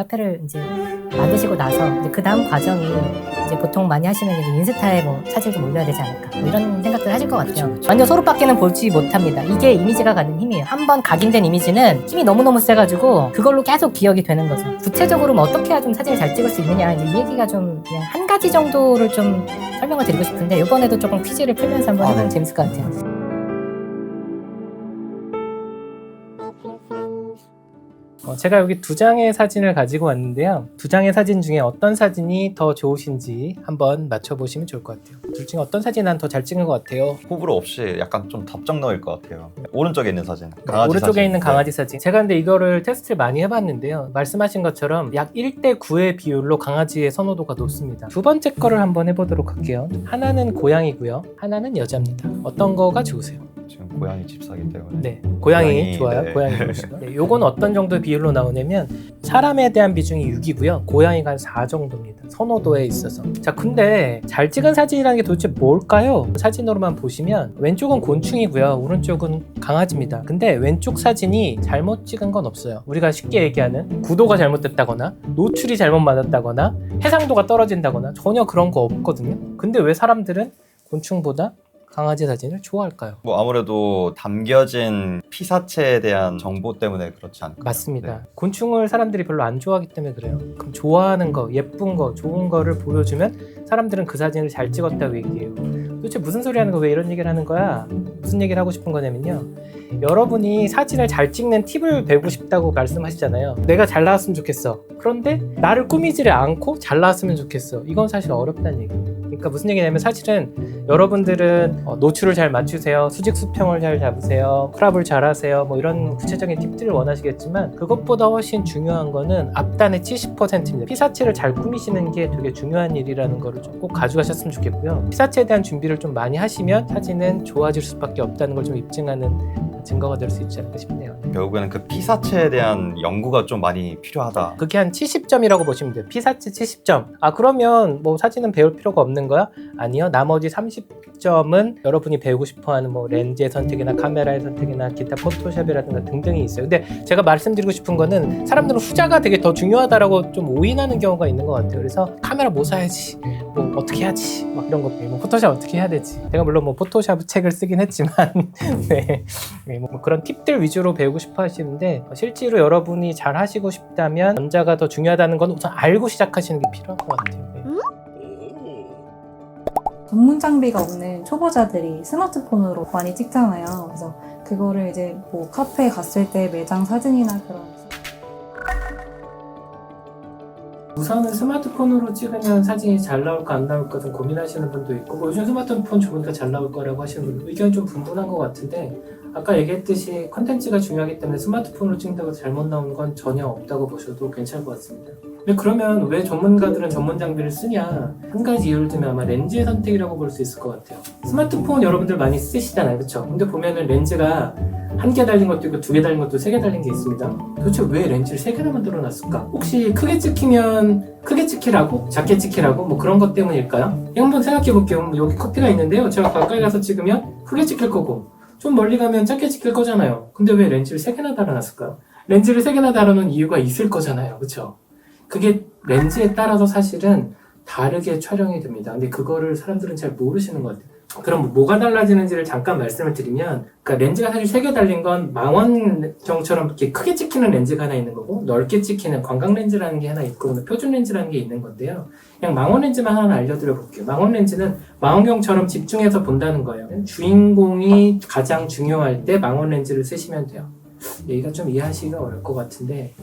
카페를 이제 만드시고 나서 그 다음 과정이 이제 보통 많이 하시는 게 이제 인스타에 뭐 사진을 좀 올려야 되지 않을까 뭐 이런 생각들 하실 것 같아요. 완전 소로밖에는 보지 못합니다. 이게 이미지가 갖는 힘이에요. 한 번 각인된 이미지는 힘이 너무너무 세가지고 그걸로 계속 기억이 되는 거죠. 구체적으로 뭐 어떻게 해야 좀 사진을 잘 찍을 수 있느냐 이제 이 얘기가 좀 그냥 한 가지 정도를 좀 설명을 드리고 싶은데 이번에도 조금 퀴즈를 풀면서 한번 아, 해보면 네. 재밌을 것 같아요. 어, 제가 여기 두 장의 사진을 가지고 왔는데요. 두 장의 사진 중에 어떤 사진이 더 좋으신지 한번 맞춰보시면 좋을 것 같아요. 둘 중에 어떤 사진이 난더 잘 찍은 것 같아요. 호불호 없이 약간 좀 답정너일 것 같아요. 오른쪽에 있는 사진. 네, 강아지 오른쪽에 사진. 있는 강아지 사진. 제가 근데 이거를 테스트를 많이 해봤는데요. 말씀하신 것처럼 약 1대 9의 비율로 강아지의 선호도가 높습니다. 두 번째 거를 한번 해보도록 할게요. 하나는 고양이고요. 하나는 여자입니다. 어떤 거가 좋으세요? 네. 지금 고양이 집사기 때문에. 네, 고양이, 고양이, 좋아요. 네. 고양이 좋으시고. 네, 요건 어떤 정도의 비율로 나오냐면 사람에 대한 비중이 6이고요. 고양이가 한 4 정도입니다. 선호도에 있어서. 자, 근데 잘 찍은 사진이라는 게 도대체 뭘까요? 사진으로만 보시면 왼쪽은 곤충이고요. 오른쪽은 강아지입니다. 근데 왼쪽 사진이 잘못 찍은 건 없어요. 우리가 쉽게 얘기하는 구도가 잘못됐다거나 노출이 잘못 맞았다거나 해상도가 떨어진다거나 전혀 그런 거 없거든요. 근데 왜 사람들은 곤충보다 강아지 사진을 좋아할까요? 뭐 아무래도 담겨진 피사체에 대한 정보 때문에 그렇지 않을까요? 맞습니다. 네. 곤충을 사람들이 별로 안 좋아하기 때문에 그래요. 그럼 좋아하는 거, 예쁜 거, 좋은 거를 보여주면 사람들은 그 사진을 잘 찍었다고 얘기해요. 도대체 무슨 소리 하는 거 왜 이런 얘기를 하는 거야? 무슨 얘기를 하고 싶은 거냐면요. 여러분이 사진을 잘 찍는 팁을 배우고 싶다고 말씀하시잖아요. 내가 잘 나왔으면 좋겠어. 그런데 나를 꾸미지를 않고 잘 나왔으면 좋겠어. 이건 사실 어렵다는 얘기예요. 그러니까 무슨 얘기냐면 사실은 여러분들은 어, 노출을 잘 맞추세요. 수직 수평을 잘 잡으세요. 크랍을 잘 하세요. 뭐 이런 구체적인 팁들을 원하시겠지만 그것보다 훨씬 중요한 거는 앞단의 70%입니다. 피사체를 잘 꾸미시는 게 되게 중요한 일이라는 거를 좀 꼭 가져가셨으면 좋겠고요. 피사체에 대한 준비를 좀 많이 하시면 사진은 좋아질 수밖에 없다는 걸 좀 입증하는 증거가 될 수 있지 않을까 싶네요. 결국에는 그 피사체에 대한 연구가 좀 많이 필요하다. 그게 한 70점이라고 보시면 돼요. 피사체 70점. 아 그러면 뭐 사진은 배울 필요가 없는 거야? 아니요. 나머지 30 점은 여러분이 배우고 싶어하는 뭐 렌즈의 선택이나 카메라의 선택이나 기타 포토샵이라든가 등등이 있어요. 근데 제가 말씀드리고 싶은 거는 사람들은 후자가 되게 더 중요하다라고 좀 오인하는 경우가 있는 것 같아요. 그래서 카메라 뭐 사야지, 뭐 어떻게 해야지, 막 이런 거, 뭐 포토샵 어떻게 해야 되지. 제가 물론 뭐 포토샵 책을 쓰긴 했지만, 네, 네, 뭐 그런 팁들 위주로 배우고 싶어 하시는데 실제로 여러분이 잘 하시고 싶다면 전자가 더 중요하다는 건 우선 알고 시작하시는 게 필요한 것 같아요. 네. 전문 장비가 없는 초보자들이 스마트폰으로 많이 찍잖아요. 그래서 그거를 이제 뭐 카페에 갔을 때 매장 사진이나 그런 우선은 스마트폰으로 찍으면 사진이 잘 나올까 안 나올까 좀 고민하시는 분도 있고 뭐 요즘 스마트폰 좋으니까 잘 나올 거라고 하시는 분도 의견이 좀 분분한 것 같은데 아까 얘기했듯이 컨텐츠가 중요하기 때문에 스마트폰으로 찍는다고 잘못 나오는 건 전혀 없다고 보셔도 괜찮을 것 같습니다. 근데 그러면 왜 전문가들은 전문 장비를 쓰냐? 한 가지 이유를 들면 아마 렌즈의 선택이라고 볼 수 있을 것 같아요. 스마트폰 여러분들 많이 쓰시잖아요, 그렇죠? 근데 보면은 렌즈가 한개 달린 것도 있고 두 개 달린 것도 세 개 달린 게 있습니다. 도대체 왜 렌즈를 세 개나 만들어 놨을까? 혹시 크게 찍히면 크게 찍히라고? 작게 찍히라고? 뭐 그런 것 때문일까요? 한번 생각해 볼게요. 여기 커피가 있는데요. 제가 가까이 가서 찍으면 크게 찍힐 거고 좀 멀리 가면 작게 찍힐 거잖아요. 근데 왜 렌즈를 세 개나 달아놨을까요? 렌즈를 세 개나 달아놓은 이유가 있을 거잖아요. 그렇죠? 그게 렌즈에 따라서 사실은 다르게 촬영이 됩니다. 근데 그거를 사람들은 잘 모르시는 것 같아요. 그럼 뭐가 달라지는지를 잠깐 말씀을 드리면, 그러니까 렌즈가 사실 세 개 달린 건 망원경처럼 이렇게 크게 찍히는 렌즈가 하나 있는 거고, 넓게 찍히는 관광 렌즈라는 게 하나 있고, 표준 렌즈라는 게 있는 건데요. 그냥 망원 렌즈만 하나 알려드려 볼게요. 망원 렌즈는 망원경처럼 집중해서 본다는 거예요. 주인공이 가장 중요할 때 망원 렌즈를 쓰시면 돼요. 얘기가 좀 이해하시기가 어려울 것 같은데,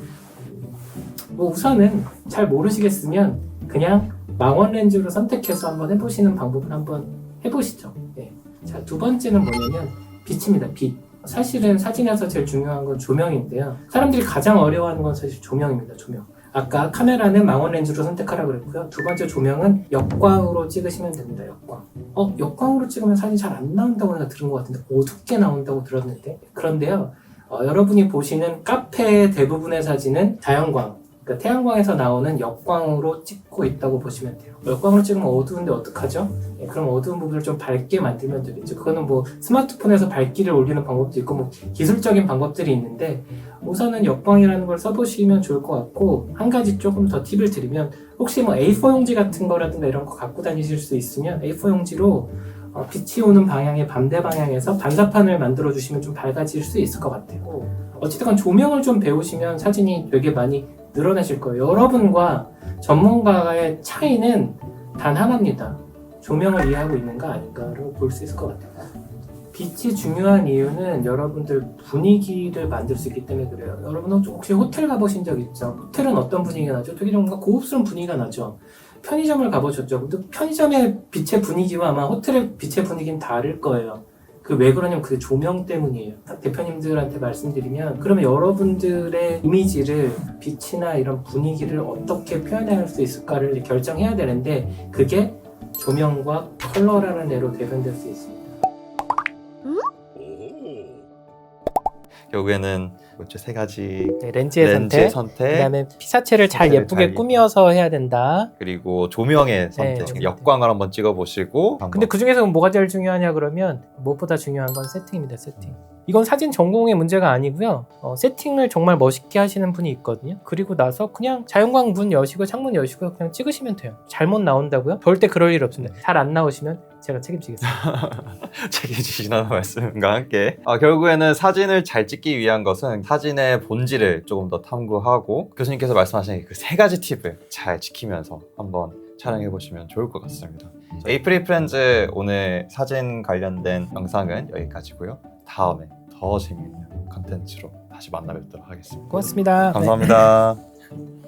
뭐 우선은 잘 모르시겠으면 그냥 망원 렌즈로 선택해서 한번 해보시는 방법을 한번 해보시죠. 네. 자, 두 번째는 뭐냐면 빛입니다. 빛. 사실은 사진에서 제일 중요한 건 조명인데요. 사람들이 가장 어려워하는 건 사실 조명입니다. 조명. 아까 카메라는 망원 렌즈로 선택하라고 그랬고요. 두 번째 조명은 역광으로 찍으시면 됩니다. 역광. 어, 역광으로 찍으면 사진이 잘안 나온다고 내가 들은 것 같은데 어둡게 나온다고 들었는데 그런데요. 어, 여러분이 보시는 카페의 대부분의 사진은 자연광 그러니까 태양광에서 나오는 역광으로 찍고 있다고 보시면 돼요. 역광으로 찍으면 어두운데 어떡하죠? 예, 그럼 어두운 부분을 좀 밝게 만들면 되겠죠. 그거는 뭐 스마트폰에서 밝기를 올리는 방법도 있고 뭐 기술적인 방법들이 있는데 우선은 역광이라는 걸 써보시면 좋을 것 같고 한 가지 조금 더 팁을 드리면 혹시 뭐 A4 용지 같은 거라든가 이런 거 갖고 다니실 수 있으면 A4 용지로 어, 빛이 오는 방향의 반대 방향에서 반사판을 만들어 주시면 좀 밝아질 수 있을 것 같아요. 어찌됐건 조명을 좀 배우시면 사진이 되게 많이 늘어나실 거예요. 여러분과 전문가의 차이는 단 하나입니다. 조명을 이해하고 있는가 아닌가로 볼 수 있을 것 같아요. 빛이 중요한 이유는 여러분들 분위기를 만들 수 있기 때문에 그래요. 여러분 혹시 호텔 가보신 적 있죠? 호텔은 어떤 분위기가 나죠? 되게 좀 뭔가 고급스러운 분위기가 나죠. 편의점을 가보셨죠? 근데 편의점의 빛의 분위기와 아마 호텔의 빛의 분위기는 다를 거예요. 그 왜 그러냐면 그게 조명 때문이에요. 대표님들한테 말씀드리면 그러면 여러분들의 이미지를 빛이나 이런 분위기를 어떻게 표현할 수 있을까를 결정해야 되는데 그게 조명과 컬러라는 애로 대변될 수 있습니다. 결국에는 이세 가지 네, 렌즈의 렌즈 선택, 선택, 그다음에 피사체를 잘 예쁘게 잘 꾸며서 해야 된다. 그리고 조명의 선택, 조명. 역광을 한번 찍어보시고 근데 그 중에서 뭐가 제일 중요하냐 그러면 무엇보다 중요한 건 세팅입니다. 세팅. 이건 사진 전공의 문제가 아니고요. 어, 세팅을 정말 멋있게 하시는 분이 있거든요. 그리고 나서 그냥 자연광 문 여시고 창문 여시고 그냥 찍으시면 돼요. 잘못 나온다고요? 절대 그럴 일 없습니다. 잘 안 나오시면 제가 책임지겠습니다. 책임지시는 말씀과 함께 아, 결국에는 사진을 잘 찍기 위한 것은 사진의 본질을 조금 더 탐구하고 교수님께서 말씀하신 그 세 가지 팁을 잘 지키면서 한번 촬영해 보시면 좋을 것 같습니다. 에이프릴 프렌즈 오늘 사진 관련된 영상은 여기까지고요. 다음에 더 재미있는 컨텐츠로 다시 만나 뵙도록 하겠습니다. 고맙습니다. 네. 감사합니다.